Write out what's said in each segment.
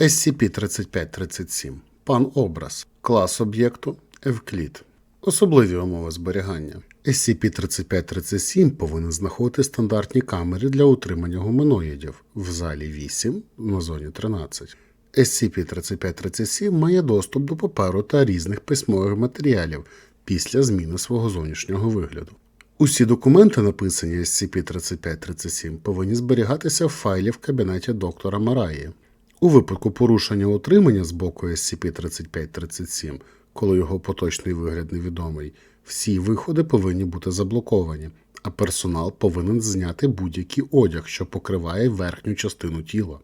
SCP-3537. Пан образ. Клас об'єкту Евклід. Особливі умови зберігання. SCP-3537 повинен знаходити стандартні камери для утримання гуманоїдів в залі 8 на зоні 13. SCP-3537 має доступ до паперу та різних письмових матеріалів після зміни свого зовнішнього вигляду. Усі документи, написані SCP-3537, повинні зберігатися в файлі в кабінеті доктора Мараї. У випадку порушення утримання з боку SCP-3537, коли його поточний вигляд невідомий, всі виходи повинні бути заблоковані, а персонал повинен зняти будь-який одяг, що покриває верхню частину тіла.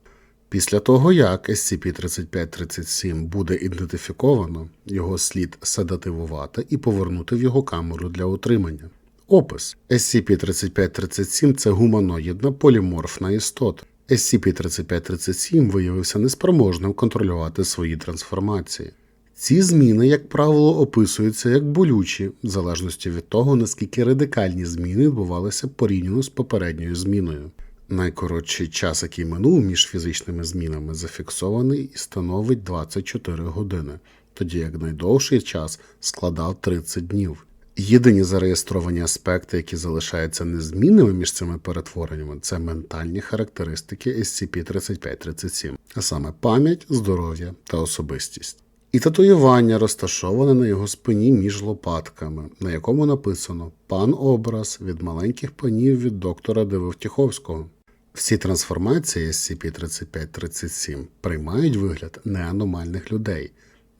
Після того, як SCP-3537 буде ідентифіковано, його слід седативувати і повернути в його камеру для утримання. Опис SCP-3537 це гуманоїдна поліморфна істота. SCP-3537 виявився неспроможним контролювати свої трансформації. Ці зміни, як правило, описуються як болючі, в залежності від того, наскільки радикальні зміни відбувалися порівняно з попередньою зміною. Найкоротший час, який минув між фізичними змінами, зафіксований і становить 24 години, тоді як найдовший час складав 30 днів. Єдині зареєстровані аспекти, які залишаються незмінними між цими перетвореннями, це ментальні характеристики SCP-3537, а саме пам'ять, здоров'я та особистість. І татуювання розташоване на його спині між лопатками, на якому написано Пан образ від маленьких панів від доктора Дивовтіховського. Всі трансформації SCP-3537 приймають вигляд неаномальних людей.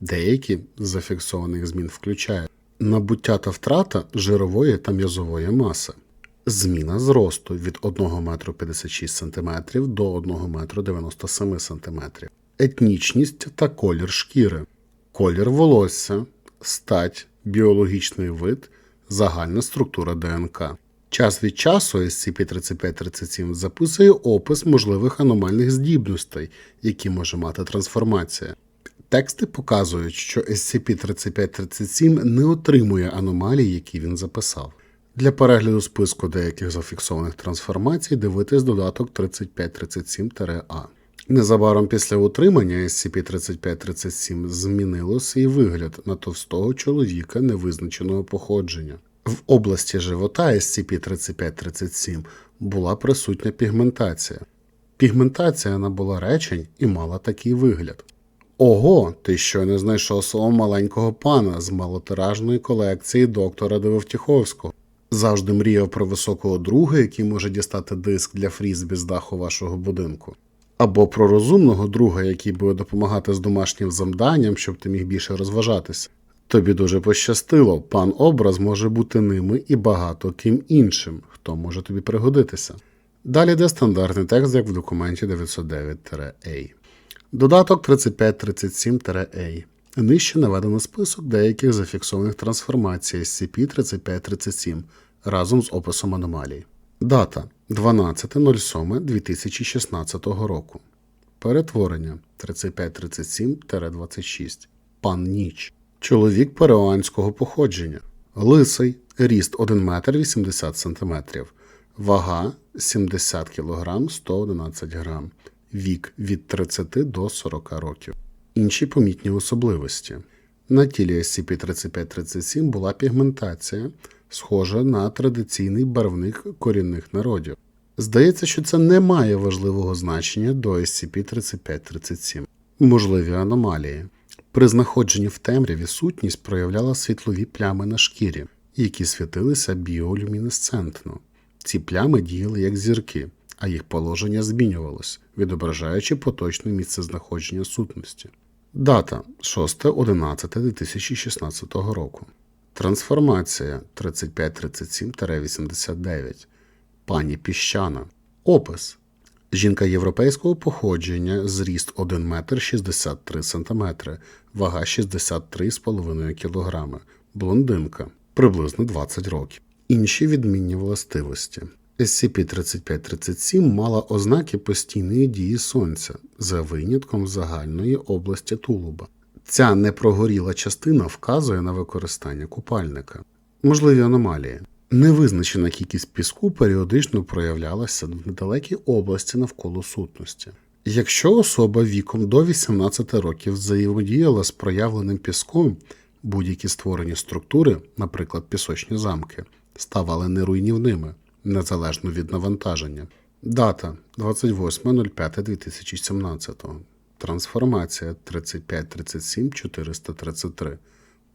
Деякі з зафіксованих змін включають набуття та втрата жирової та м'язової маси, зміна зросту від 1 метру 56 см до 1 метру 97 см, етнічність та колір шкіри, колір волосся, стать, біологічний вид, загальна структура ДНК. Час від часу SCP-3537 записує опис можливих аномальних здібностей, які може мати трансформація. Тексти показують, що SCP-3537 не отримує аномалій, які він записав. Для перегляду списку деяких зафіксованих трансформацій дивитись додаток 3537-А. Незабаром після утримання SCP-3537 змінило свій вигляд на товстого чоловіка невизначеного походження. В області живота SCP-3537 була присутня пігментація. Пігментація набула речень і мала такий вигляд. Ого, ти щойно знайшов свого маленького пана з малотиражної колекції доктора Дивовтіховського. Завжди мріяв про високого друга, який може дістати диск для фрізбі з даху вашого будинку. Або про розумного друга, який буде допомагати з домашнім завданням, щоб ти міг більше розважатися. Тобі дуже пощастило, пан образ може бути ними і багато ким іншим, хто може тобі пригодитися. Далі йде стандартний текст, як в документі 909-A. Додаток 3537-A. Нижче наведено список деяких зафіксованих трансформацій SCP-3537 разом з описом аномалій. Дата 12.07.2016 року. Перетворення 3537-26. Пан Ніч. Чоловік перуанського походження. Лисий. Ріст 1 метр 80 см. Вага 70 кг 111 г. Вік від 30 до 40 років. Інші помітні особливості. На тілі SCP-3537 була пігментація, схожа на традиційний барвник корінних народів. Здається, що це не має важливого значення до SCP-3537. Можливі аномалії. При знаходженні в темряві сутність проявляла світлові плями на шкірі, які світилися біолюмінесцентно. Ці плями діяли як зірки, а їх положення змінювалось, відображаючи поточне місцезнаходження сутності. Дата 6.11.2016 року. Трансформація 3537-89. Пані Піщана. Опис. Жінка європейського походження, зріст 1 метр 63 см, вага 63,5 кг, блондинка, приблизно 20 років. Інші відмінні властивості. SCP-3537 мала ознаки постійної дії сонця за винятком загальної області тулуба. Ця непрогоріла частина вказує на використання купальника. Можливі аномалії. Невизначена кількість піску періодично проявлялася в недалекій області навколо сутності. Якщо особа віком до 18 років взаємодіяла з проявленим піском, будь-які створені структури, наприклад, пісочні замки, ставали неруйнівними, незалежно від навантаження. Дата 28.05.2017. Трансформація 3537-433.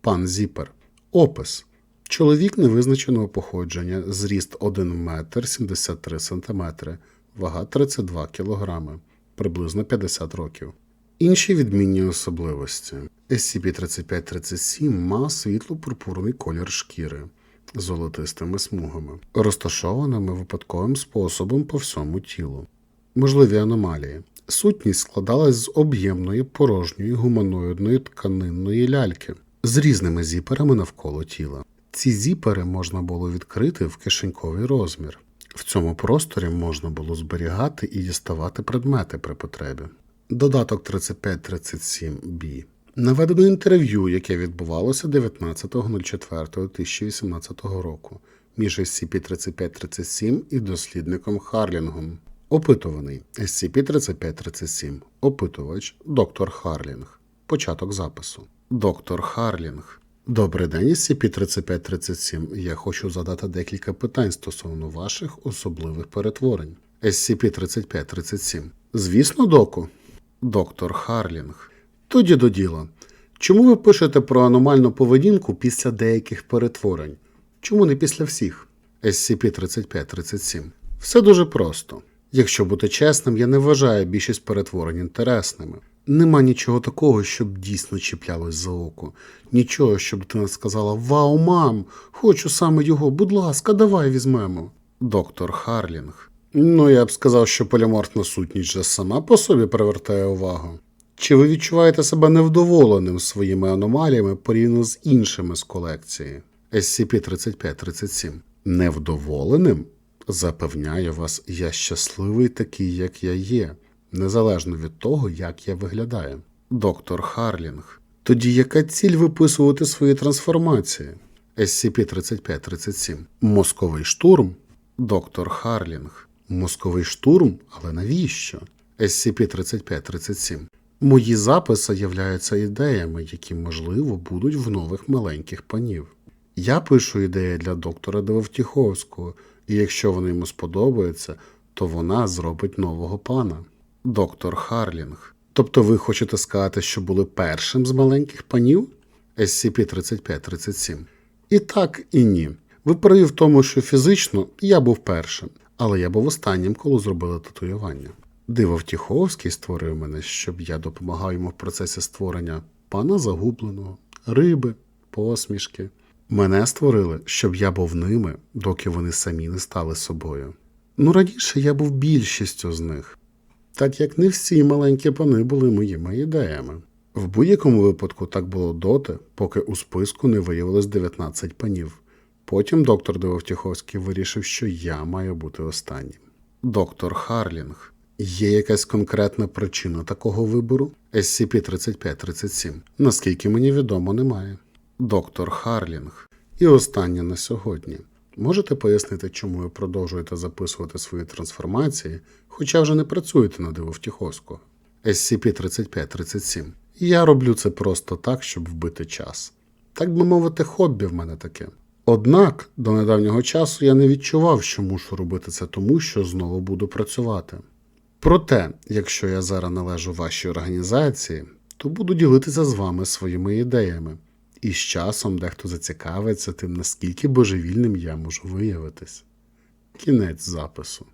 Пан Зіпер. Опис. Чоловік невизначеного походження, зріст 1 метр 73 см, вага 32 кг, приблизно 50 років. Інші відмінні особливості. SCP-3537 мав світло-пурпурний колір шкіри золотистими смугами, розташованими випадковим способом по всьому тілу. Можливі аномалії. Сутність складалась з об'ємної порожньої гуманоїдної тканинної ляльки з різними зіперами навколо тіла. Ці зіпери можна було відкрити в кишеньковий розмір. В цьому просторі можна було зберігати і діставати предмети при потребі. Додаток 3537b. Наведено інтерв'ю, яке відбувалося 19.04.2018 року між SCP-3537 і дослідником Харлінгом. Опитуваний SCP-3537. Опитувач доктор Харлінг. Початок запису. Доктор Харлінг. Добрий день, SCP-3537. Я хочу задати декілька питань стосовно ваших особливих перетворень. SCP-3537. Звісно, доку. Доктор Харлінг. Тоді до діла. Чому ви пишете про аномальну поведінку після деяких перетворень? Чому не після всіх? SCP-3537. Все дуже просто. Якщо бути чесним, я не вважаю більшість перетворень інтересними. Нема нічого такого, щоб дійсно чіплялось за око. Нічого, щоб дитина сказала Вау, мам, хочу саме його, будь ласка, давай візьмемо. Доктор Харлінг. Ну, я б сказав, що поліморфна сутність вже сама по собі привертає увагу. Чи ви відчуваєте себе невдоволеним своїми аномаліями порівняно з іншими з колекції? SCP-3537. Невдоволеним? Запевняю вас, я щасливий такий, як я є, незалежно від того, як я виглядаю. Доктор Харлінг. Тоді яка ціль виписувати свої трансформації? SCP-3537. Мозковий штурм? Доктор Харлінг. Мозковий штурм? Але навіщо? SCP-3537. Мої записи являються ідеями, які, можливо, будуть в нових маленьких панів. Я пишу ідеї для доктора Девовтіховського, і якщо вони йому сподобаються, то вона зробить нового пана. Доктор Харлінг. Тобто ви хочете сказати, що були першим з маленьких панів? SCP-3537. І так, і ні. Ви в тому, що фізично я був першим, але я був останнім, коли зробили татуювання. Диво Втіховський створив мене, щоб я допомагав йому в процесі створення пана загубленого, риби, посмішки. Мене створили, щоб я був ними, доки вони самі не стали собою. Ну раніше я був більшістю з них, так як не всі маленькі пани були моїми ідеями. В будь-якому випадку так було доти, поки у списку не виявилось 19 панів. Потім доктор Девовтіховський вирішив, що я маю бути останнім. Доктор Харлінг. Є якась конкретна причина такого вибору? SCP-3537. Наскільки мені відомо, немає. Доктор Харлінг. І останнє на сьогодні. Можете пояснити, чому ви продовжуєте записувати свої трансформації, хоча вже не працюєте на Дивовтіховського? SCP-3537. Я роблю це просто так, щоб вбити час. Так би мовити, хобі в мене таке. Однак до недавнього часу я не відчував, що мушу робити це тому, що знову буду працювати. Проте, якщо я зараз належу вашій організації, то буду ділитися з вами своїми ідеями. І з часом дехто зацікавиться тим, наскільки божевільним я можу виявитись. Кінець запису.